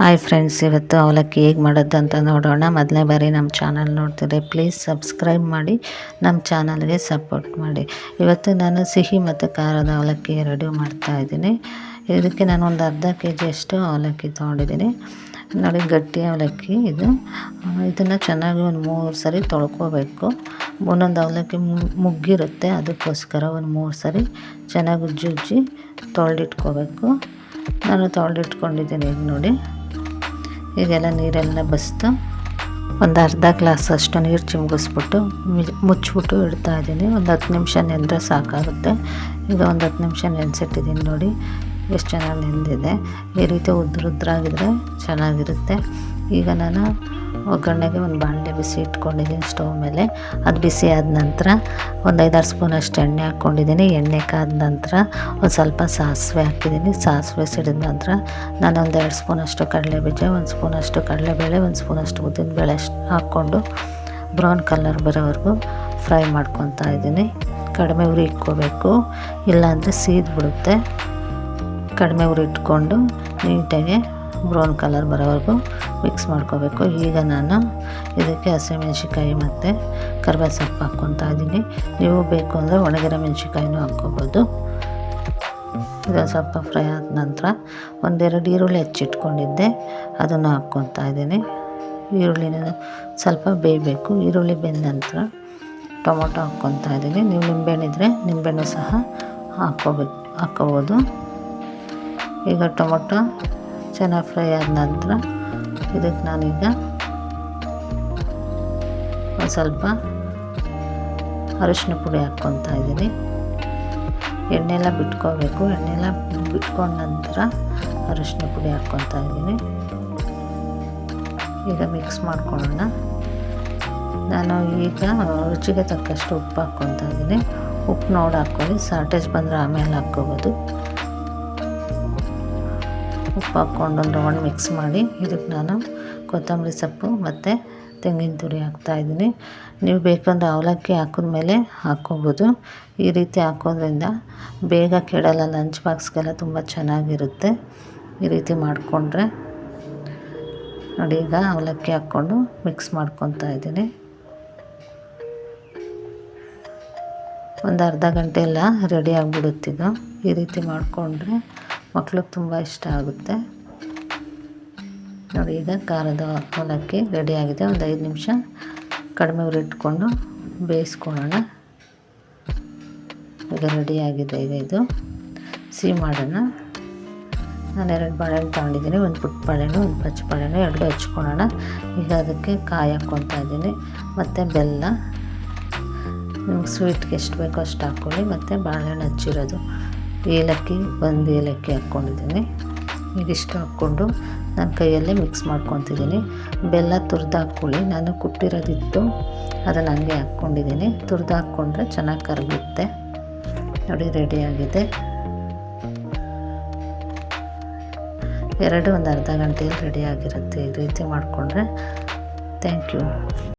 Hi friends ಇವತ್ತು ಅವಲಕ್ಕಿ ಹೇಗೆ ಮಾಡೋದು ಅಂತ ನೋಡೋಣ. ಮೊದಲನೇ ಬಾರಿ ನಮ್ಮ ಚಾನಲ್ ನೋಡ್ತಿದ್ರೆ ಪ್ಲೀಸ್ ಸಬ್ಸ್ಕ್ರೈಬ್ ಮಾಡಿ, ನಮ್ಮ ಚಾನಲ್ಗೆ ಸಪೋರ್ಟ್ ಮಾಡಿ. ಇವತ್ತು ನಾನು ಸಿಹಿ ಮತ್ತು ಖಾರದ ಅವಲಕ್ಕಿ ರೆಡಿ ಮಾಡ್ತಾ ಇದ್ದೀನಿ. ಇದಕ್ಕೆ ನಾನು ಒಂದು ಅರ್ಧ ಕೆ ಜಿಯಷ್ಟು ಅವಲಕ್ಕಿ ತೊಗೊಂಡಿದ್ದೀನಿ. ನೋಡಿ, ಗಟ್ಟಿ ಅವಲಕ್ಕಿ ಇದು. ಇದನ್ನು ಚೆನ್ನಾಗಿ ಒಂದು ಮೂರು ಸರಿ ತೊಳ್ಕೊಬೇಕು. ಒಂದೊಂದು ಅವಲಕ್ಕಿ ಮುಗ್ಗಿರುತ್ತೆ. ಅದಕ್ಕೋಸ್ಕರ ಒಂದು ಮೂರು ಸರಿ ಚೆನ್ನಾಗಿ ಉಜ್ಜಿ ಉಜ್ಜಿ ತೊಳೆದಿಟ್ಕೋಬೇಕು. ನಾನು ತೊಳೆದಿಟ್ಕೊಂಡಿದ್ದೀನಿ ಈಗ ನೋಡಿ. ಈಗೆಲ್ಲ ನೀರೆಲ್ಲ ಬಸ್ತು ಒಂದು ಅರ್ಧ ಗ್ಲಾಸ್ ಅಷ್ಟು ನೀರು ಚಿಮ್ಗಿಸ್ಬಿಟ್ಟು ಮುಚ್ಚಿಬಿಟ್ಟು ಇಡ್ತಾ ಇದ್ದೀನಿ. ಒಂದು ಹತ್ತು ನಿಮಿಷ ನೆಂದರೆ ಸಾಕಾಗುತ್ತೆ. ಈಗ ಒಂದು ಹತ್ತು ನಿಮಿಷ ನೆನೆಸಿಟ್ಟಿದ್ದೀನಿ ನೋಡಿ, ಎಷ್ಟು ಚೆನ್ನಾಗಿ ನೆಂದಿದೆ. ಈ ರೀತಿ ಉದ್ರುದ್ರಾಗಿದ್ರೆ ಚೆನ್ನಾಗಿರುತ್ತೆ. ಈಗ ನಾನು ಒಗ್ಗರಣೆಗೆ ಒಂದು ಬಾಣಲೆ ಬಿಸಿ ಇಟ್ಕೊಂಡಿದ್ದೀನಿ ಸ್ಟವ್ ಮೇಲೆ. ಅದು ಬಿಸಿ ಆದ ನಂತರ ಒಂದು ಐದಾರು ಸ್ಪೂನಷ್ಟು ಎಣ್ಣೆ ಹಾಕ್ಕೊಂಡಿದ್ದೀನಿ. ಎಣ್ಣೆ ಕಾದ ನಂತರ ಒಂದು ಸ್ವಲ್ಪ ಸಾಸಿವೆ ಹಾಕಿದ್ದೀನಿ. ಸಾಸಿವೆ ಸಿಡಿದ ನಂತರ ನಾನು ಒಂದು ಎರಡು ಸ್ಪೂನಷ್ಟು ಕಡಲೆ ಬೀಜ ಒಂದು ಸ್ಪೂನಷ್ಟು ಕಡಲೆಬೇಳೆ, ಒಂದು ಸ್ಪೂನಷ್ಟು ಅಷ್ಟು ಹಾಕ್ಕೊಂಡು ಬ್ರೌನ್ ಕಲರ್ ಬರೋವರೆಗೂ ಫ್ರೈ ಮಾಡ್ಕೊತಾ ಇದ್ದೀನಿ. ಕಡಿಮೆ ಉರಿ ಇಟ್ಕೋಬೇಕು. ಇಲ್ಲಾಂದರೆ ಸೀದ್ಬಿಡುತ್ತೆ ಕಡಿಮೆ ಉರಿ ಇಟ್ಕೊಂಡು ನೀಟಾಗಿ ಬ್ರೌನ್ ಕಲರ್ ಬರೋವರೆಗೂ ಮಿಕ್ಸ್ ಮಾಡ್ಕೋಬೇಕು. ಈಗ ನಾನು ಇದಕ್ಕೆ ಹಸಿಮೆಣ್ಸಿಕಾಯಿ ಮತ್ತು ಕರ್ಬೇವು ಸೊಪ್ಪು ಹಾಕ್ಕೊತಾ ಇದ್ದೀನಿ. ನೀವು ಬೇಕು ಅಂದರೆ ಒಣಗಿರೋ ಮೆಣಸಿಕಾಯಿನೂ ಹಾಕ್ಕೋಬೋದು. ಇದು ಸ್ವಲ್ಪ ಫ್ರೈ ಆದ ನಂತರ ಒಂದೆರಡು ಈರುಳ್ಳಿ ಹೆಚ್ಚಿಟ್ಕೊಂಡಿದ್ದೆ. ಅದನ್ನು ಹಾಕ್ಕೊತಾ ಇದ್ದೀನಿ. ಈರುಳ್ಳಿನ ಸ್ವಲ್ಪ ಬೇಯಬೇಕು. ಈರುಳ್ಳಿ ಬೆಂದ ನಂತರ ಟೊಮೊಟೊ ಹಾಕ್ಕೊತಾ ಇದ್ದೀನಿ. ನೀವು ನಿಂಬೆಹಣ್ಣಿದ್ರೆ ನಿಂಬೆಹಣ್ಣು ಸಹ ಹಾಕ್ಕೋಬೇಕು ಹಾಕ್ಕೋಬೋದು. ಈಗ ಟೊಮೊಟೊ ಚೆನ್ನಾಗಿ ಫ್ರೈ ಆದ ನಂತರ ಇದಕ್ಕೆ ನಾನೀಗ ಒಂದು ಸ್ವಲ್ಪ ಅರಿಶಿನ ಪುಡಿ ಹಾಕ್ಕೊತಾ ಇದ್ದೀನಿ. ಎಣ್ಣೆಲ್ಲ ಬಿಟ್ಕೋಬೇಕು. ಎಣ್ಣೆಲ್ಲ ಬಿಟ್ಕೊಂಡ ನಂತರ ಅರಿಶಿನ ಪುಡಿ ಹಾಕ್ಕೊತಾ ಇದ್ದೀನಿ. ಈಗ ಮಿಕ್ಸ್ ಮಾಡ್ಕೊಳ್ಳೋಣ. ನಾನು ಈಗ ರುಚಿಗೆ ತಕ್ಕಷ್ಟು ಉಪ್ಪು ಹಾಕ್ಕೊತಾ ಇದ್ದೀನಿ. ಉಪ್ಪು ನೋಡಿ ಹಾಕ್ಕೊಳ್ಳಿ. ಸಾರ್ಟೇಜ್ ಬಂದರೆ ಆಮೇಲೆ ಹಾಕ್ಕೋಬೋದು. ಉಪ್ಪು ಹಾಕ್ಕೊಂಡು ಒಂದು ಮಿಕ್ಸ್ ಮಾಡಿ, ಇದಕ್ಕೆ ನಾನು ಕೊತ್ತಂಬರಿ ಸೊಪ್ಪು ಮತ್ತು ತೆಂಗಿನ ತುರಿ ಹಾಕ್ತಾಯಿದ್ದೀನಿ ನೀವು ಬೇಕಂದ್ರೆ ಅವಲಕ್ಕಿ ಹಾಕಿದ್ಮೇಲೆ ಹಾಕ್ಕೋಬೋದು. ಈ ರೀತಿ ಹಾಕೋದ್ರಿಂದ ಬೇಗ ಕೆಡಲ್ಲ ಲಂಚ್ ಬಾಕ್ಸ್ಗೆಲ್ಲ ತುಂಬ ಚೆನ್ನಾಗಿರುತ್ತೆ. ಈ ರೀತಿ ಮಾಡಿಕೊಂಡ್ರೆ ನೋಡಿ, ಈಗ ಅವಲಕ್ಕಿ ಹಾಕ್ಕೊಂಡು ಮಿಕ್ಸ್ ಮಾಡ್ಕೊತಾ ಇದ್ದೀನಿ. ಒಂದು ಅರ್ಧ ಗಂಟೆ ಎಲ್ಲ ರೆಡಿ ಆಗಿಬಿಡುತ್ತೀಗ ಈ ರೀತಿ ಮಾಡಿಕೊಂಡ್ರೆ ಮಕ್ಳಿಗೆ ತುಂಬ ಇಷ್ಟ ಆಗುತ್ತೆ. ನೋಡಿ, ಈಗ ಖಾರದ ಅವಲಕ್ಕಿ ರೆಡಿಯಾಗಿದೆ ಒಂದು ಐದು ನಿಮಿಷ ಕಡಿಮೆ ಉರಿಟ್ಕೊಂಡು ಬೇಯಿಸ್ಕೊಳ್ಳೋಣ. ಈಗ ರೆಡಿಯಾಗಿದೆ ಈಗ ಇದು ಸಿಹಿ ಮಾಡೋಣ. ನಾನು ಎರಡು ಬಾಳೆಹಣ್ಣು ತೊಗೊಂಡಿದ್ದೀನಿ. ಒಂದು ಪುಟ್ಟ ಬಾಳೆಹಣ್ಣು, ಒಂದು ಪಚ್ಚ ಬಾಳೆಹಣ್ಣು, ಎರಡು ಹಚ್ಕೊಳ್ಳೋಣ. ಈಗ ಅದಕ್ಕೆ ಕಾಯಿ ಹಾಕ್ಕೊತಾ ಇದ್ದೀನಿ. ಮತ್ತು ಬೆಲ್ಲ. ನಿಮ್ಗೆ ಸ್ವೀಟ್ಗೆ ಎಷ್ಟು ಬೇಕೋ ಅಷ್ಟು ಹಾಕ್ಕೊಳ್ಳಿ. ಮತ್ತು ಬಾಳೆಹಣ್ಣು ಹಚ್ಚಿರೋದು. ಏಲಕ್ಕಿ, ಒಂದು ಏಲಕ್ಕಿ ಹಾಕ್ಕೊಂಡಿದ್ದೀನಿ. ಇದಿಷ್ಟು ಹಾಕ್ಕೊಂಡು ನಾನು ಕೈಯಲ್ಲೇ ಮಿಕ್ಸ್ ಮಾಡ್ಕೊತಿದ್ದೀನಿ. ಬೆಲ್ಲ ತುರಿದು ಹಾಕ್ಕೊಳ್ಳಿ. ನಾನು ಕುಟ್ಟಿರೋದಿತ್ತು, ಅದನ್ನು ಹಂಗೆ ಹಾಕ್ಕೊಂಡಿದ್ದೀನಿ. ತುರಿದು ಹಾಕ್ಕೊಂಡ್ರೆ ಚೆನ್ನಾಗಿ ಕರಗುತ್ತೆ ನೋಡಿ ರೆಡಿಯಾಗಿದೆ ಎರಡು ಒಂದು ಅರ್ಧ ಗಂಟೆಯಲ್ಲಿ ರೆಡಿಯಾಗಿರುತ್ತೆ ಈ ರೀತಿ ಮಾಡಿಕೊಂಡ್ರೆ ಥ್ಯಾಂಕ್ ಯು